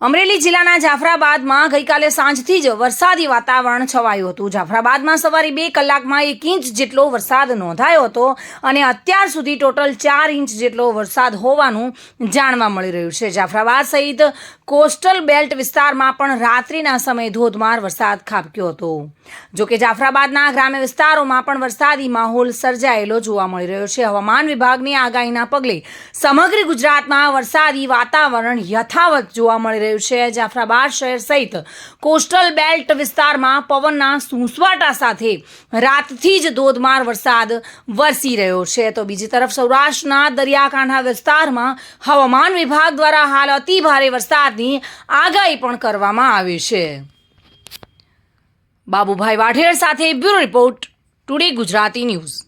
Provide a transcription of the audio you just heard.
અમરેલી જિલ્લાના જાફરાબાદમાં ગઈકાલે સાંજથી જ વરસાદી વાતાવરણ છવાયું હતું. જાફરાબાદમાં સવારે બે કલાકમાં એક ઇંચ જેટલો વરસાદ નોંધાયો હતો અને અત્યાર સુધી ટોટલ ચાર ઇંચ જેટલો વરસાદ હોવાનું જાણવા મળી રહ્યું છે. જાફરાબાદ સહિત કોસ્ટલ બેલ્ટ વિસ્તારમાં પણ રાત્રિના સમયે ધોધમાર વરસાદ ખાબક્યો હતો. જોકે જાફરાબાદના ગ્રામ્ય વિસ્તારોમાં પણ વરસાદી માહોલ સર્જાયેલો જોવા મળી રહ્યો છે. હવામાન વિભાગની આગાહીના પગલે સમગ્ર ગુજરાતમાં વરસાદી વાતાવરણ યથાવત જોવા મળી રહ્યું છે જાફરાબાદ શહેર સહિત કોસ્ટલ બેલ્ટ વિસ્તારમાં પવનના સૂંસવાટા સાથે રાતથી જ ધોધમાર વરસાદ વરસી રહ્યો છે. તો બીજી તરફ સૌરાષ્ટ્રના દરિયાકાંઠા વિસ્તારમાં હવામાન વિભાગ દ્વારા હાલ અતિ ભારે વરસાદની આગાહી પણ કરવામાં આવી છે. બાબુભાઈ વાઢેર સાથે bureau report today Gujarati news.